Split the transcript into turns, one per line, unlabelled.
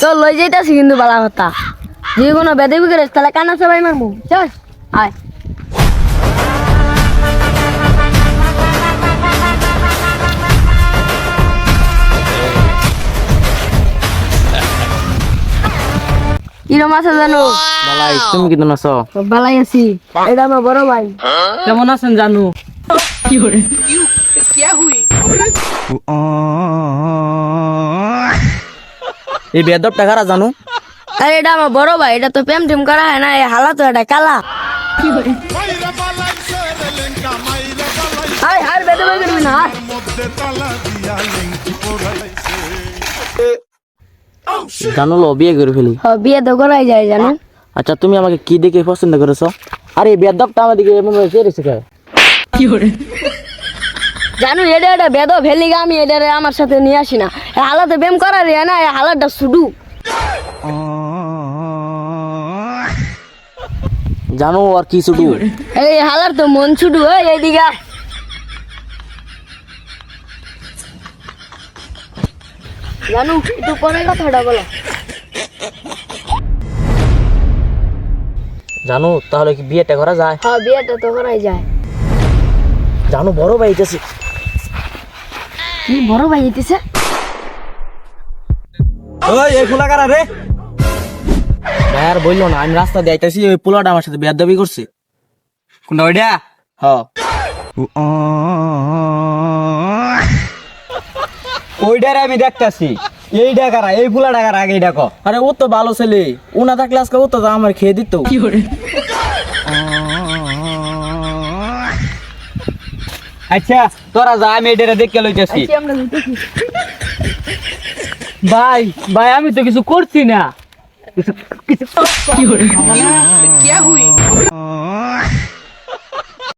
তোর লই যাইতাছি কিন্তু বালা কথা। যে কোনো বেদে বিকেলে তাহলে কানা সবাই মারবো। চল, আয়।
তুমি কি দন আছো
বালাই আছি। এটা আমার বড় ভাই।
কেমন আছেন জানু?
কি হরে?
কিয়া হুই এই বেদব টাকারা জানো?
আরে এটা আমার বড় ভাই এটা তো প্রেম টিম করা হয় না এই হালা তো এটা কালা।
জানু লো বিয়ে করে ফেলি।
বিয়ে তো করাই যায় জানো?
আচ্ছা তুমি আমাকে কি দেখে পছন্দ করেছ? আরে বেদবটা আমাদেরকে এমন ভাবে চেয়েছে কে
有人
，জানো এটা এটা বেদ ভেলিগা আমি এটা আমার সাথে নিয়ে আসি না। হালাতে প্রেম করা রে না হালাটা শুধু।
জানো আর কি শুধু?
এই হালার তো মন শুধু এইদিকে জানো একটু পরে কথাটা বলো।
জানো তাহলে কি বিয়েটা করা যায়?
হ্যাঁ বিয়েটা তো করাই যায়।
জানো বড় ভাই এসেছে
কি বড় ভাই যেতেছে?
ওই এই ফুলা কারা রে? ভাই আর বলল না আমি রাস্তা দিয়ে আইতাছি ওই পোলাটা আমার সাথে বিয়ার দাবি করছে। কোনটা ওইটা? হ
ওইটার আমি দেখতাছি। এই ডাকারা এই ফুলা ডাকার আগে দেখো
আরে ও তো ভালো ছেলে। ও না থাকলে আজকে ও তো আমার খেয়ে দিত।
কি করে?
আচ্ছা তোরা যা আমি এটা দেখে লইতেছি।
আচ্ছা,
ভাই ভাই আমি তো কিছু করছি না।
কিছু কিছু কি করে? কি হুই?